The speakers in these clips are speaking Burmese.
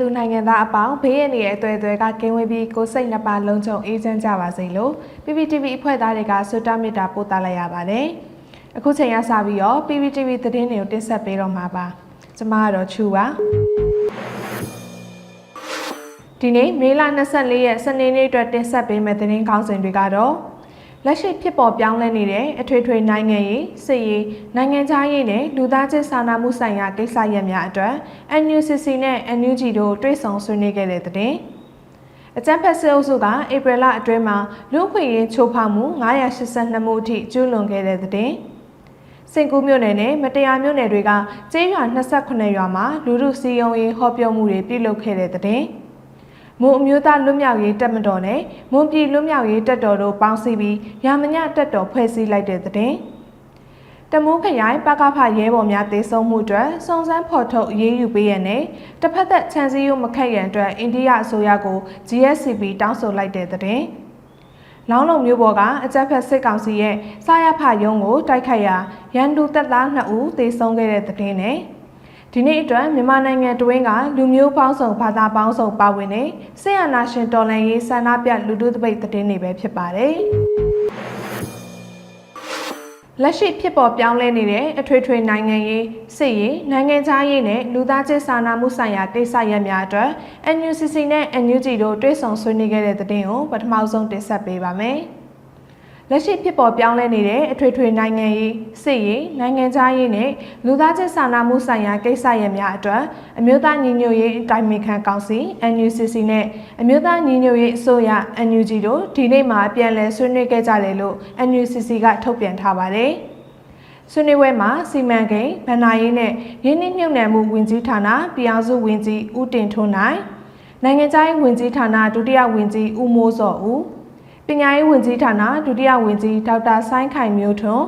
သူနိုင်ငံသားအပေါင်းဘေးရန်ရဲ့အသွေးအသွေးကကင်းဝေးပြီးကိုယ်စိတ်နှစ်ပါးလုံးချုံအေးချမ်းကြပါစေလို့ PPTV အဖွဲ့သားတွေကဆုတောင်းမေတ္တာပို့သလိုက်ရပါတယ်။အခုချိန်ရစပြီးတော့ PPTV သတင်းတွေကိုတင်ဆက်ပေးတော့မှာပါ။ကျွန်မကတော့ချူပါ။ဒီနေ့မေလ24ရက်စနေနေ့အတွက်တင်ဆက်ပေးမယ့်သတင်းကောင်းစဉ်တွေကတော့ လက်ရှိဖြစ်ပေါ်ပြောင်းလဲနေတဲ့အထွေထွေနိုင်ငံရေးစစ်ရေးနိုင်ငံခြားရေးနဲ့လူသားချင်းစာနာမှုဆိုင်ရာကိစ္စရပ်များအတွက် NUCC နဲ့ NUG တို့တွဲဆောင်ဆွေးနွေးခဲ့တဲ့တဲ့အကြံဖက်စစ်အုပ်စုကဧပြီလအတွင်းမှာလူ့ခွင့်ရေးချိုးဖောက်မှု982မှုအထိကျူးလွန်ခဲ့တဲ့တဲ့စင်ကူးမြို့နယ်နဲ့မတရားမြို့နယ်တွေကကျေးရွာ28ရွာမှာလူမှုစီယုံရေးဟောပြောမှုတွေပြုလုပ်ခဲ့တဲ့တဲ့ မွန်အမျိုးသားလွတ်မြောက်ရေးတပ်မတော်နဲ့မွန်ပြည်လွတ်မြောက်ရေးတပ်တော်တို့ပေါင်းစည်းပြီးရာမညတပ်တော်ဖွဲ့စည်းလိုက်တဲ့တဲ့တမူးခရိုင်ပကဖရဲဘော်များတေဆုံးမှုအတွက်စုံစမ်းဖော်ထုတ်အရေးယူပေးရတဲ့တစ်ဖက်သက်ခြံစည်းရိုးမခက်ရန်အတွက်အိန္ဒိယအစိုးရကို GSCB တောင်းဆိုလိုက်တဲ့တဲ့လောင်းလုံမျိုးပေါ်ကအကြက်ဖက်စစ်ကောင်စီရဲ့စာရဖရုံးကိုတိုက်ခိုက်ရာရန်သူတပ်သား2ဦးသေဆုံးခဲ့တဲ့တဲ့နဲ့ ဒီနေ့အတွက်မြန်မာနိုင်ငံတွင်းကလူမျိုးပေါင်းစုံဘာသာပေါင်းစုံပါဝင်တဲ့ဆေးရနာရှင်တော်လှန်ရေးဆန္ဒပြလူထုတပိတ်သတင်းတွေပဲဖြစ်ပါတယ်။လက်ရှိဖြစ်ပေါ်ပြောင်းလဲနေတဲ့အထွေထွေနိုင်ငံရေးစစ်ရေးနိုင်ငံခြားရေးနဲ့လူသားချင်းစာနာမှုဆိုင်ရာကိစ္စရပ်များအတွက် NUCC နဲ့ NUG တို့တွဲဆောင်ဆွေးနွေးခဲ့တဲ့တဲ့တင်ကိုပထမဆုံးတင်ဆက်ပေးပါမယ်။ လက်ရှိဖြစ်ပေါ်ပြောင်းလဲနေတဲ့အထွေထွေနိုင်ငံရေးစစ်ရေးနိုင်ငံခြားရေးနဲ့လူသားချင်းစာနာမှုဆိုင်ရာကိစ္စရပ်များအတွက်အမျိုးသားညီညွတ်ရေးတိုင်ပင်ခံကောင်စီ NUCC နဲ့အမျိုးသားညီညွတ်ရေးအစိုးရ NUG တို့ဒီနေ့မှာပြန်လည်ဆွေးနွေးခဲ့ကြတယ်လို့ NUCC ကထုတ်ပြန်ထားပါတယ်။ဆွေးနွေးပွဲမှာစီမံကိန်းဗဏ္ဍာရေးနဲ့ရင်းနှီးမြှုပ်နှံမှုဝင်ကြီးဌာနပြည်အောင်စုဝင်ကြီးဦးတင်ထွန်းနိုင်နိုင်ငံခြားရေးဝင်ကြီးဌာနဒုတိယဝင်ကြီးဦးမိုးစောဦး ပညာရေးဝန်ကြီးဌာနဒုတိယဝန်ကြီးဒေါက်တာဆိုင်းခိုင်မျိုးထွန်း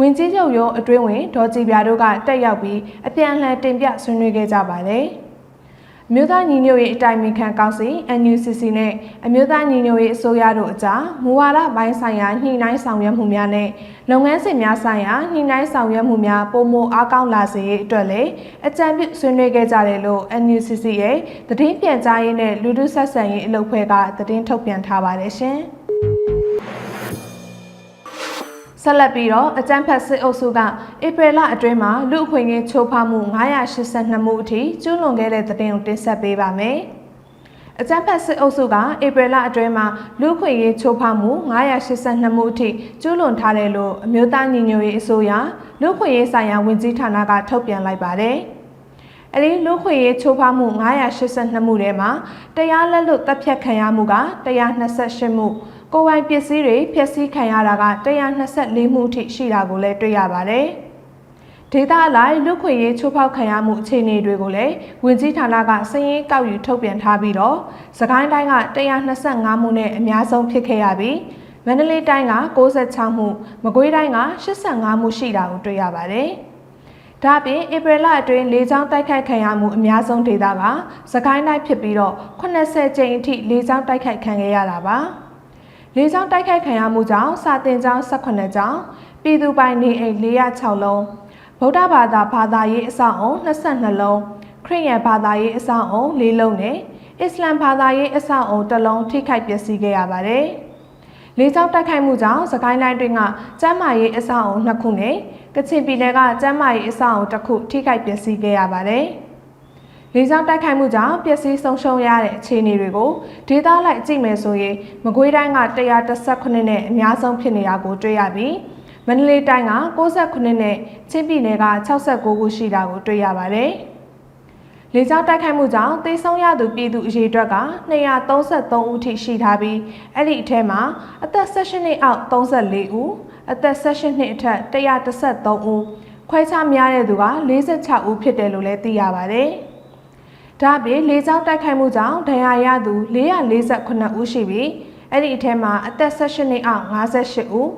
ဝန်ကြီးချုပ်ရုံးအတွင်းဝင်ဒေါ်ကြည်ပြာတို့ကတက်ရောက်ပြီးအပြန်အလှန်တင်ပြဆွေးနွေးခဲ့ကြပါတယ်။မြို့သားညီညွတ်ရေးအတိုင်းအမြခံကောင်စီ NUCC နဲ့အမျိုးသားညီညွတ်ရေးအစိုးရတို့အကြားမူဝါဒပိုင်းဆိုင်ရာညှိနှိုင်းဆောင်ရွက်မှုများနဲ့လုပ်ငန်းစဉ်များဆိုင်ရာညှိနှိုင်းဆောင်ရွက်မှုများပုံမအားကောင်းလာစေရေးအတွက်လည်းအကြံပြုဆွေးနွေးခဲ့ကြတယ်လို့ NUCC ရဲ့သတင်းပြန်ကြားရေးနဲ့လူထုဆက်ဆံရေးအလုပ်ဖွဲ့ကသတင်းထုတ်ပြန်ထားပါတယ်ရှင်။ ဆက်လက်ပြီးတော့အကြမ်းဖက်စစ်အုပ်စုကဧပြီလအတွင်းမှာလူအခွင့်အရေးချိုးဖောက်မှု982မှုအထိကျူးလွန်ခဲ့တဲ့တဲ့တင်ကိုတင်ဆက်ပေးပါမယ်။အကြမ်းဖက်စစ်အုပ်စုကဧပြီလအတွင်းမှာလူခွင့်ရေးချိုးဖောက်မှု982မှုအထိကျူးလွန်ထားတယ်လို့အမျိုးသားညီညွတ်ရေးအစိုးရလူခွင့်ရေးဆိုင်ရာဝန်ကြီးဌာနကထုတ်ပြန်လိုက်ပါတယ်။အဲဒီလူခွင့်ရေးချိုးဖောက်မှု982မှုထဲမှာတရားလက်လွတ်တပ်ဖြတ်ခံရမှုက128မှု ကိုယ်ပိုင်ပစ္စည်းတွေဖျက်ဆီးခံရတာက124မှုထိရှိတာကိုလည်းတွေ့ရပါတယ်။ဒေတာအလိုက်လူခွေရေးချိုးဖောက်ခံရမှုအခြေအနေတွေကိုလည်းဝင်ကြီးဌာနကစည်ရင်းကောက်ယူထုတ်ပြန်ထားပြီးတော့စကိုင်းတိုင်းက125မှုနဲ့အများဆုံးဖြစ်ခဲ့ရပြီးမန္တလေးတိုင်းက66မှုမကွေးတိုင်းက85မှုရှိတာကိုတွေ့ရပါတယ်။ဒါပြင်ဧပြီလအတွင်းလေကြောင်းတိုက်ခိုက်ခံရမှုအများဆုံးဒေသကစကိုင်းတိုင်းဖြစ်ပြီးတော့80ကျိန်အထိလေကြောင်းတိုက်ခိုက်ခံခဲ့ရတာပါ။ လေကြောင်းတိုက်ခိုက်ခံရမှုကြောင့်စာတင်ကျောင်း18ကျောင်းပြည်သူပိုင်နေအိမ်406လုံးဗုဒ္ဓဘာသာဘာသာရေးအဆောက်အုံ22လုံးခရစ်ယာန်ဘာသာရေးအဆောက်အုံ4လုံးနဲ့အစ္စလမ်ဘာသာရေးအဆောက်အုံ1လုံးထိခိုက်ပျက်စီးခဲ့ရပါတယ်။လေကြောင်းတိုက်ခိုက်မှုကြောင့်စကိုင်းတိုင်းတွင်ကကျမ်းမာရေးအဆောက်အုံ2ခုနဲ့ကချင်ပြည်နယ်ကကျမ်းမာရေးအဆောက်အုံ1ခုထိခိုက်ပျက်စီးခဲ့ရပါတယ်။ လေကြောင်းတိုက်ခိုက်မှုကြောင့်ပျက်စီးဆုံးရှုံးရတဲ့အခြေအနေတွေကိုဒေသလိုက်ကြည့်မယ်ဆိုရင်မကွေးတိုင်းက118နဲ့အများဆုံးဖြစ်နေတာကိုတွေ့ရပြီးမန္တလေးတိုင်းက69နဲ့ချင်းပြည်နယ်က69ခုရှိတာကိုတွေ့ရပါတယ်။လေကြောင်းတိုက်ခိုက်မှုကြောင့်သေဆုံးရသူပြည်သူအရေအတွက်က233ဦးထိရှိထားပြီးအဲ့ဒီအထဲမှာအသက်16နှစ်အောက်34ဦးအသက်16နှစ်အထက်133ဦးခွဲခြားများတဲ့သူက46ဦးဖြစ်တယ်လို့လည်းသိရပါတယ်။ ဒါ့အပြင်လေကြောင်းတိုက်ခိုက်မှုကြောင့်ဒဏ်ရာရသူ448ဦးရှိပြီးအဲ့ဒီအထက်မှာအသက်18နှစ်အောက်58ဦး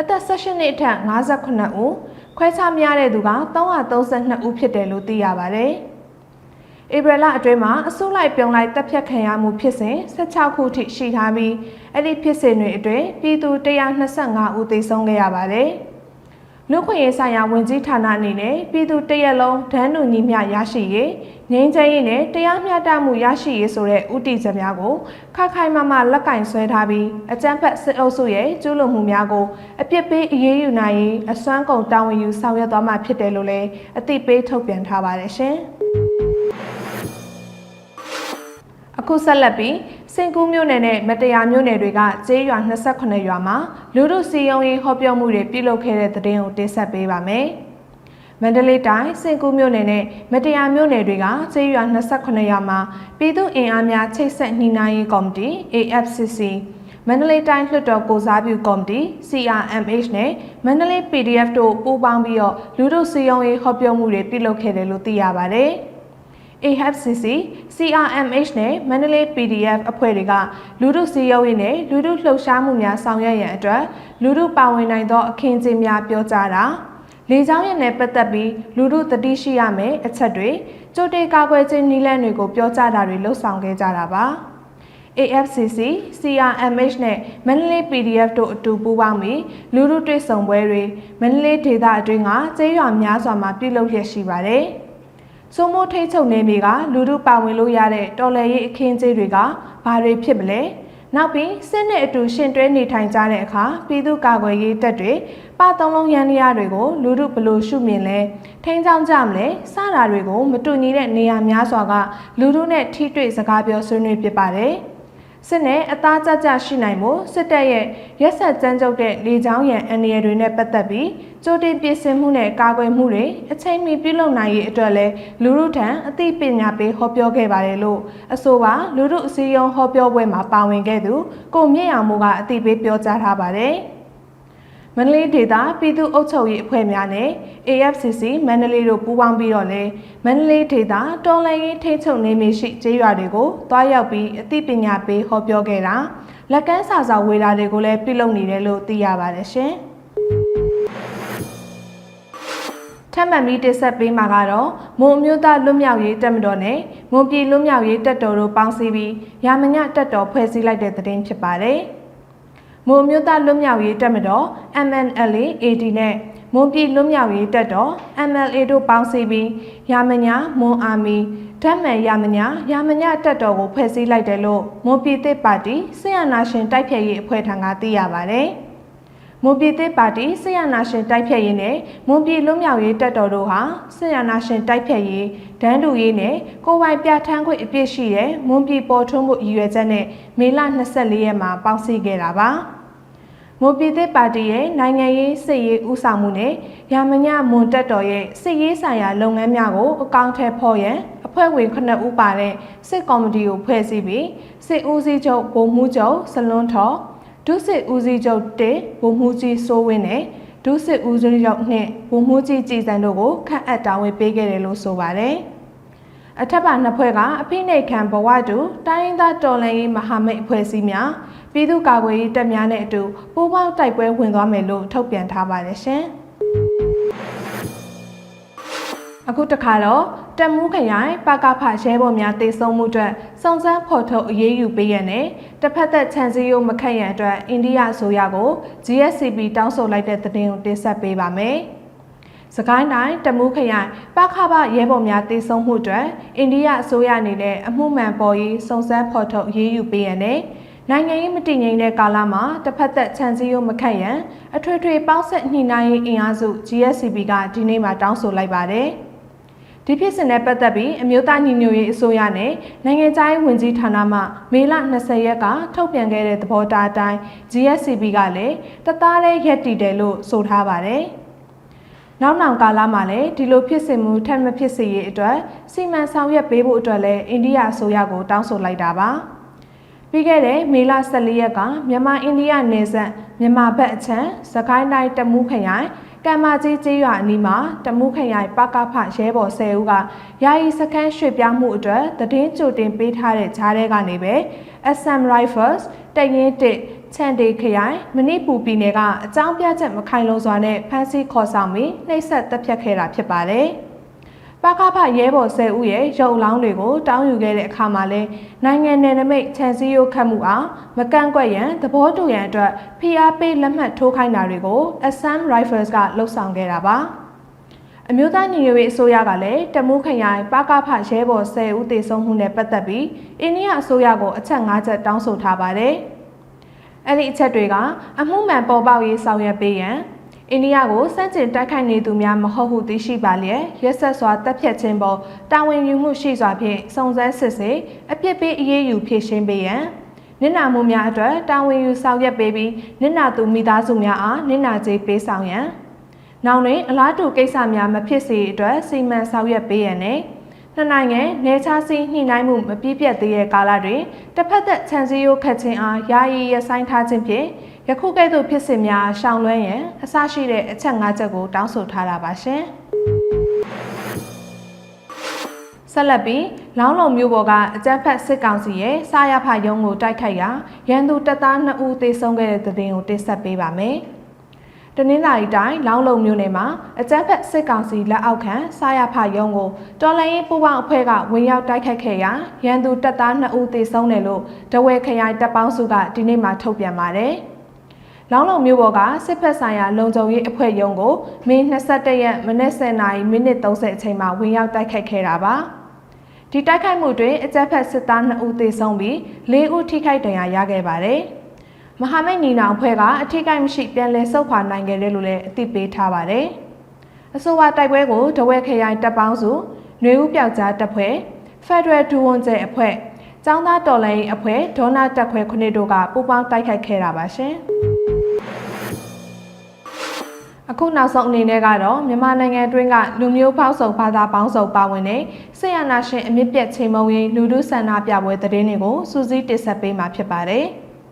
အသက်18နှစ်အထက်58ဦးခွဲခြားများတဲ့သူက332ဦးဖြစ်တယ်လို့သိရပါတယ်။ဧပြီလအတွင်းမှာအစိုးလိုက်ပြုံလိုက်တပ်ဖြတ်ခံရမှုဖြစ်စဉ်16ခုထိရှိထားပြီးအဲ့ဒီဖြစ်စဉ်တွေအတွင်းပြည်သူ125ဦးသေဆုံးခဲ့ရပါတယ်။ လူခွင့်ရေးဆိုင်ရာဝန်ကြီးဌာနအနေနဲ့ပြည်သူတရက်လုံးဒန်းတူညီမျှရရှိရေးငြိမ်းချမ်းရေးနဲ့တရားမျှတမှုရရှိရေးဆိုတဲ့ဥတီချက်များကိုခက်ခိုင်မမလက်ကင်ဆွဲထားပြီးအကြမ်းဖက်စစ်အုပ်စုရဲ့ကျူးလွန်မှုများကိုအပြစ်ပေးအရေးယူနိုင်ရေးအစွမ်းကုန်တာဝန်ယူဆောင်ရွက်သွားမှာဖြစ်တယ်လို့လည်းအသိပေးထုတ်ပြန်ထားပါတယ်ရှင်။အခုဆက်လက်ပြီး စင်ကူးမြို့နယ်နဲ့မတရားမြို့နယ်တွေကကျေးရွာ28ရွာမှာလူမှုစီယုံရေးဟောပြောမှုတွေပြုလုပ်ခဲ့တဲ့တဲ့တင်ကိုတင်ဆက်ပေးပါမယ်။မန္တလေးတိုင်းစင်ကူးမြို့နယ်နဲ့မတရားမြို့နယ်တွေကကျေးရွာ28ရွာမှာပြည်သူအင်အားများချိတ်ဆက်နှိနှိုင်းရေးကော်မတီ AFCC မန္တလေးတိုင်းလွှတ်တော်ကိုစားပြုကော်မတီ CRMH နဲ့မန္တလေး PDF တို့ပူးပေါင်းပြီးတော့လူမှုစီယုံရေးဟောပြောမှုတွေပြုလုပ်ခဲ့တယ်လို့သိရပါဗျ။ AFCC, CRMH နဲ့မန္တလေး PDF အဖွဲ့တွေကလူမှုစီရုံးရေးနဲ့လူမှုလှုပ်ရှားမှုများဆောင်ရွက်ရန်အတွက်လူမှုပါဝင်နိုင်သောအခင်းအကျင်းများပြောကြားတာလေကြောင်းရည်နဲ့ပတ်သက်ပြီးလူမှုတတိရှိရမယ်အချက်တွေကြိုတင်ကာကွယ်ခြင်းနည်းလမ်းတွေကိုပြောကြားတာတွေလှုပ်ဆောင်ခဲ့ကြတာပါ AFCC, CRMH နဲ့မန္တလေး PDF တို့အတူပူးပေါင်းပြီးလူမှုတွေ့ဆုံပွဲတွေမန္တလေးဒေသအတွင်းကကျေးရွာများစွာမှာပြုလုပ်ရရှိပါတယ်။ စိုးမိုးထိတ်ချုပ်နေမိကလူမှုပါဝင်လို့ရတဲ့တော်လှန်ရေးအခင်းအကျင်းတွေကဘာတွေဖြစ်မလဲနောက်ပြီးစစ်နဲ့အတူရှင်တွဲနေထိုင်ကြတဲ့အခါပြည်သူ့ကာကွယ်ရေးတပ်တွေပသုံးလုံးရန်ရတွေကိုလူမှုဘလို့ရှုမြင်လဲထိန်းချောင်းကြမလဲစတာတွေကိုမတူညီတဲ့နေရာများစွာကလူမှုနဲ့ထိတွေ့စကားပြောဆွေးနွေးဖြစ်ပါတယ်။ စစ်နဲ့အသားကြကြရှိနိုင်မှုစစ်တပ်ရဲ့ရက်ဆက်ကြမ်းကြုတ်တဲ့လေကြောင်းရန်အန္တရာယ်တွေနဲ့ပတ်သက်ပြီးကြိုတင်ပြင်ဆင်မှုနဲ့ကာကွယ်မှုတွေအချိန်မီပြုလုပ်နိုင်ရေးအတွက်လည်းလူမှုထံအသိပညာပေးဟောပြောခဲ့ပါတယ်လို့အဆိုပါလူမှုအစည်းအရုံးဟောပြောပွဲမှာပါဝင်ခဲ့သူကိုမြင့်အောင်မှုကအသိပေးပြောကြားထားပါတယ်။ မန္တလေးဒေသပြည်သူ့အုပ်ချုပ်ရေးအဖွဲ့များနဲ့ AFCC မန္တလေးတို့ပူးပေါင်းပြီးတော့လဲမန္တလေးဒေသတော်လှန်ရေးထိချုပ်နေမိရှိကျေးရွာတွေကိုတွားရောက်ပြီးအသိပညာပေးဟောပြောခဲ့တာလက်ကမ်းစာစာဝေတာတွေကိုလည်းပြုလုပ်နေတယ်လို့သိရပါတယ်ရှင်ထပ်မံပြီးတင်ဆက်ပေးမှာကတော့မွန်မျိုးသားလွတ်မြောက်ရေးတပ်မတော်နဲ့မွန်ပြည်လွတ်မြောက်ရေးတပ်တော်တို့ပေါင်းစည်းပြီးရာမညတပ်တော်ဖွဲ့စည်းလိုက်တဲ့သတင်းဖြစ်ပါတယ်။ မွန်မျိုးသားလွတ်မြောက်ရေးတပ်မတော် MNLA AD နဲ့မွန်ပြည်လွတ်မြောက်ရေးတပ်တော် MLA တို့ပေါင်းစည်းပြီးရာမညာမွန်အာမီဓာတ်မှန်ရာမညာရာမညာတပ်တော်ကိုဖွဲ့စည်းလိုက်တယ်လို့မွန်ပြည်သစ်ပါတီဆီယနာရှင်တိုက်ဖြတ်ရေးအဖွဲ့ထံကသိရပါဗျ။ မွန်ပြည်သစ်ပါတီဆီယနာရှင်တိုက်ဖြတ်ရေးနဲ့မွန်ပြည်လွတ်မြောက်ရေးတပ်တော်တို့ဟာဆီယနာရှင်တိုက်ဖြတ်ရေးဒန်းတူရေးနဲ့ကိုပိုင်ပြဋ္ဌာန်းခွင့်အပြည့်ရှိတဲ့မွန်ပြည်ပေါ်ထွန်းမှုရည်ရွယ်ချက်နဲ့မေလ24ရက်မှာပေါင်းစည်းခဲ့တာပါ။မွန်ပြည်သစ်ပါတီရဲ့နိုင်ငံရေးစစ်ရေးဦးဆောင်မှုနဲ့ရာမညမွန်တက်တော်ရဲ့စစ်ရေးဆိုင်ရာလုပ်ငန်းများကိုအကောင့်ထဲဖော်ရန်အဖွဲ့ဝင်9ဦးပါတဲ့စစ်ကော်မတီကိုဖွဲ့စည်းပြီးစစ်ဦးစီးချုပ်ဗိုလ်မှူးချုပ်စလွန်းထော် ဒုစစ်ဦးစီးချုပ်1ဗိုလ်မှူးကြီးစိုးဝင်းနဲ့ဒုစစ်ဦးစီးချုပ်2ဗိုလ်မှူးကြီးကြည်စံတို့ကိုခန့်အပ်တာဝန်ပေးခဲ့တယ်လို့ဆိုပါတယ်။အထက်ပါနှစ်ဖွဲ့ကအဖိနှိတ်ခံဘဝတူတိုင်းရင်းသားတော်လှန်ရေးမဟာမိတ်အဖွဲ့အစည်းများပြည်သူ့ကာကွယ်ရေးတပ်များနဲ့အတူပူးပေါင်းတိုက်ပွဲဝင်သွားမယ်လို့ထုတ်ပြန်ထားပါတယ်ရှင်။ အခုတခါတော့တက်မှုခရိုင်ပကဖရဲဘော်များတေဆုံးမှုအတွက်စုံစမ်းဖော်ထုတ်အရေးယူပေးရတဲ့တစ်ဖက်သက်ခြံစည်းရိုးမခတ်ရန်အတွက်အိန္ဒိယအစိုးရကို GSCB တောင်းဆိုလိုက်တဲ့သတင်းကိုတင်ဆက်ပေးပါမယ်။စကိုင်းတိုင်းတမူးခရိုင်ပခဘရဲဘော်များတေဆုံးမှုအတွက်အိန္ဒိယအစိုးရအနေနဲ့အမှုမှန်ပေါ်ရေးစုံစမ်းဖော်ထုတ်ရေးယူပေးရတဲ့နိုင်ငံရေးမတည်ငြိမ်တဲ့ကာလမှာတစ်ဖက်သက်ခြံစည်းရိုးမခတ်ရန်အထွေထွေပေါင်းဆက်ညှိနှိုင်းရေးအင်အားစု GSCB ကဒီနေ့မှတောင်းဆိုလိုက်ပါတယ်။ ဒီဖြစ်စဉ်နဲ့ပတ်သက်ပြီးအမျိုးသားညီညွတ်ရေးအစိုးရနဲ့နိုင်ငံခြားရေးဝန်ကြီးဌာနမှမေလ20ရက်ကထုတ်ပြန်ခဲ့တဲ့သဘောထားအတိုင်း GSCB ကလည်းတသားလေးရက်တည်တယ်လို့ဆိုထားပါတယ်။နောက်နောင်ကာလမှာလည်းဒီလိုဖြစ်စဉ်မှုထပ်မဖြစ်စေရေးအတွက်စီမံဆောင်ရွက်ပေးဖို့အတွက်လည်းအိန္ဒိယအစိုးရကိုတောင်းဆိုလိုက်တာပါပြီးခဲ့တဲ့မေလ14ရက်ကမြန်မာအိန္ဒိယနယ်စပ်မြန်မာဘက်အချမ်းစကိုင်းတိုင်းတမူးခရိုင် ကံမာကြီးကျေးရွာအနီးမှာတမူးခရိုင်ပကဖရဲဘော်10ဦးကယာယီစခန်းရွှေ့ပြောင်းမှုအတွက်တည်င်းကြိုတင်ပေးထားတဲ့ဂျားတဲကနေပဲ SM Rifles တရင်တစ်ချန်ဒေခရိုင်မဏိပူပြည်နယ်ကအကြောင်းပြချက်မခိုင်လုံစွာနဲ့ဖမ်းဆီးခေါ်ဆောင်ပြီးနှိပ်စက်တပ်ဖြတ်ခဲ့တာဖြစ်ပါတယ်။ ပပကဖရဲဘော်၁၀ဦးရဲ့ရုပ်အလောင်းတွေကိုတောင်းယူခဲ့တဲ့အခါမှာလဲနိုင်ငံနယ်နိမိတ်ခြံစည်းရိုးခတ်မှုအားမကန့်ကွက်ရန်သဘောတူရန်အတွက်ဖိအားပေးလက်မှတ်ထိုးခိုင်းတာတွေကို Assam Rifles ကလှုပ်ဆောင်ခဲ့တာပါအမျိုးသားညီညွတ်ရေးအစိုးရကလည်းတမူးခရိုင်ပကဖရဲဘော်10ဦးသေဆုံးမှုနဲ့ပတ်သက်ပြီးအိန္ဒိယအစိုးရကိုအချက်၅ချက်တောင်းဆိုထားပါတယ်။အဲ့ဒီအချက်တွေက အမှုမှန်ပေါ်ပေါက်ရေးဆောင်ရွက်ပေးရန် အိန္ဒိယကိုစန့်ကျင်တိုက်ခိုက်နေသူများမဟုတ်ဟုသိရှိပါလျက်ရက်ဆက်စွာတပ်ဖြတ်ခြင်းပေါ်တာဝန်ယူမှုရှိစွာဖြင့်စုံစမ်းစစ်ဆေးအပြစ်ပေးအရေးယူဖြေရှင်းပေးရန်နစ်နာမှုများအတွက်တာဝန်ယူဆောင်ရွက်ပေးပြီးနစ်နာသူမိသားစုများအားနစ်နာကြေးပေးဆောင်ရန်နောက်တွင်အလားတူကိစ္စများမဖြစ်စေအတွက်စီမံဆောင်ရွက်ပေးရန်နဲ့နှစ်နိုင်ငံနေချာစီညှိနှိုင်းမှုမပြည့်ပြတ်သေးတဲ့ကာလတွင်တစ်ဖက်သက်ခြံစည်းရိုးခတ်ခြင်းအားယာယီရဆိုင်ထားခြင်းဖြင့် ယခုကဲ့သို့ဖြစ်စဉ်များရှောင်လွှဲရန်အစရှိတဲ့အချက်၅ချက်ကိုတောင်းဆိုထားတာပါရှင်ဆက်လက်ပြီးလောင်းလုံမျိုးပေါ်ကအကြမ်းဖက်စစ်ကောင်စီရဲ့စားရဖရုံးကိုတိုက်ခိုက်ရာရန်သူတပ်သား2ဦးသေဆုံးခဲ့တဲ့တဲ့တင်ကိုတင်ဆက်ပေးပါမယ်။တနင်္လာရီတိုင်းလောင်းလုံမြို့နယ်မှာအကြမ်းဖက်စစ်ကောင်စီလက်အောက်ခံစားရဖရုံးကိုတော်လိုင်းရေးပူပေါင်းအဖွဲ့ကဝင်ရောက်တိုက်ခိုက်ခဲ့ရာရန်သူတပ်သား2ဦးသေဆုံးတယ်လို့တဝဲခရိုင်တပ်ပေါင်းစုကဒီနေ့မှထုတ်ပြန်ပါတယ်။ လောင်းလုံမျိုးပေါ်ကစစ်ဖက်ဆိုင်ရာလုံခြုံရေးအဖွဲ့ရုံးကိုမင်း21ရက်မနေ့10နာရီမိနစ်30အချိန်မှာဝင်ရောက်တိုက်ခိုက်ခဲ့တာပါ။ဒီတိုက်ခိုက်မှုတွင်အကြမ်းဖက်စစ်သား2ဦးသေဆုံးပြီး4ဦးထိခိုက်ဒဏ်ရာရခဲ့ပါတယ်။မဟာမိတ်ညီနောင်ဖွဲ့ကအထိကိမရှိပြန်လည်ဆုတ်ခွာနိုင်ခဲ့တယ်လို့လည်းအသိပေးထားပါတယ်။အဆိုပါတိုက်ပွဲကိုဒဝဲခရိုင်တပ်ပေါင်းစုຫນွေဦးပြောက်ကြားတပ်ဖွဲ့ Federal ဒူဝန်ကျဲအဖွဲ့ចောင်းသားတော်လိုင်းအဖွဲ့ဒေါနာတက်ခွဲခုနှစ်တို့ကပူးပေါင်းတိုက်ခိုက်ခဲ့တာပါရှင်။ အခုနောက်ဆုံးအနေနဲ့ကတော့မြန်မာနိုင်ငံအတွင်းကလူမျိုးပေါင်းစုံဘာသာပေါင်းစုံပါဝင်တဲ့ဆေးရနာရှင်အမြင့်ပြတ်ချိန်မုံရင်လူထုဆန္ဒပြပွဲသတင်းတွေကိုစူးစီးတင်ဆက်ပေးမှာဖြစ်ပါတယ်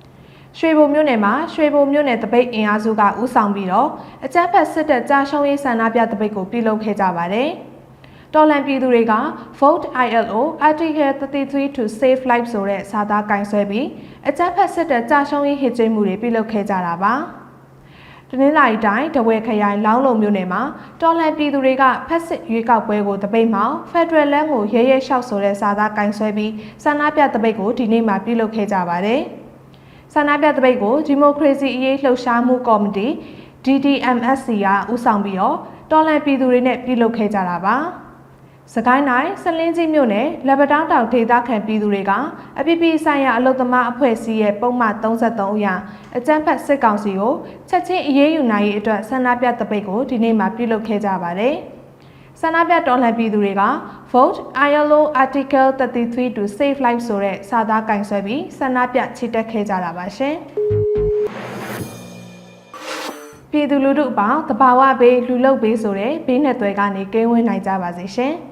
။ရွှေဘုံမြို့နယ်မှာရွှေဘုံမြို့နယ်တပိတ်အင်အားစုကဥဆောင်ပြီးတော့အကြမ်းဖက်စစ်တပ်ကြာရှုံးရေးဆန္ဒပြတပိတ်ကိုပြုလုပ်ခဲ့ကြပါတယ်။တော်လန်ပြည်သူတွေက Vote ILO Article 33 to Save Life ဆိုတဲ့စာသားကင်ဆယ်ပြီးအကြမ်းဖက်စစ်တပ်ကြာရှုံးရေးဟစ်ကြိမ်မှုတွေပြုလုပ်ခဲ့ကြတာပါ။ တနင်္လာရီတိုင်းတဝဲခရိုင်လောင်းလုံမြို့နယ်မှာတော်လှန်ပြည်သူတွေကဖက်စစ်ရွေးကောက်ပွဲကိုတပိတ်မှဖက်ဒရယ်လမ်းကိုရဲရဲလျှောက်ဆိုတဲ့စာသားကင်ဆွဲပြီးဆန္ဒပြတပိတ်ကိုဒီနေ့မှပြုလုပ်ခဲ့ကြပါတယ်။ဆန္ဒပြတပိတ်ကိုဒီမိုကရေစီအရေးလှုပ်ရှားမှုကော်မတီ DDMSC ကဦးဆောင်ပြီးတော့တော်လှန်ပြည်သူတွေနဲ့ပြုလုပ်ခဲ့ကြတာပါ။ စကိုင်းတိုင်းစလင်းကြီးမြို့နယ်လက်ပတောင်းတောင်ဒေသခံပြည်သူတွေကအပြစ်ပြဆိုင်ရာအလုသမားအဖွဲ့အစည်းရဲ့ပုံမှန်33အရာအကြမ်းဖက်စစ်ကောင်စီကိုချက်ချင်းအရေးယူနိုင်ရေးအတွက်ဆန္ဒပြတပိတ်ကိုဒီနေ့မှပြုလုပ်ခဲ့ကြပါတယ်။ဆန္ဒပြတော်လှန်ပြည်သူတွေက Vote ILO Article 33 to Save Life ဆိုတဲ့စာသားကင်ဆွဲပြီးဆန္ဒပြချီတက်ခဲ့ကြတာပါရှင်။ပြည်သူလူထုအပေါင်းတဘာဝဘေးလူလုတ်ဘေးဆိုတဲ့ဘေးနဲ့သွဲကနေကင်းဝေးနိုင်ကြပါစေရှင်။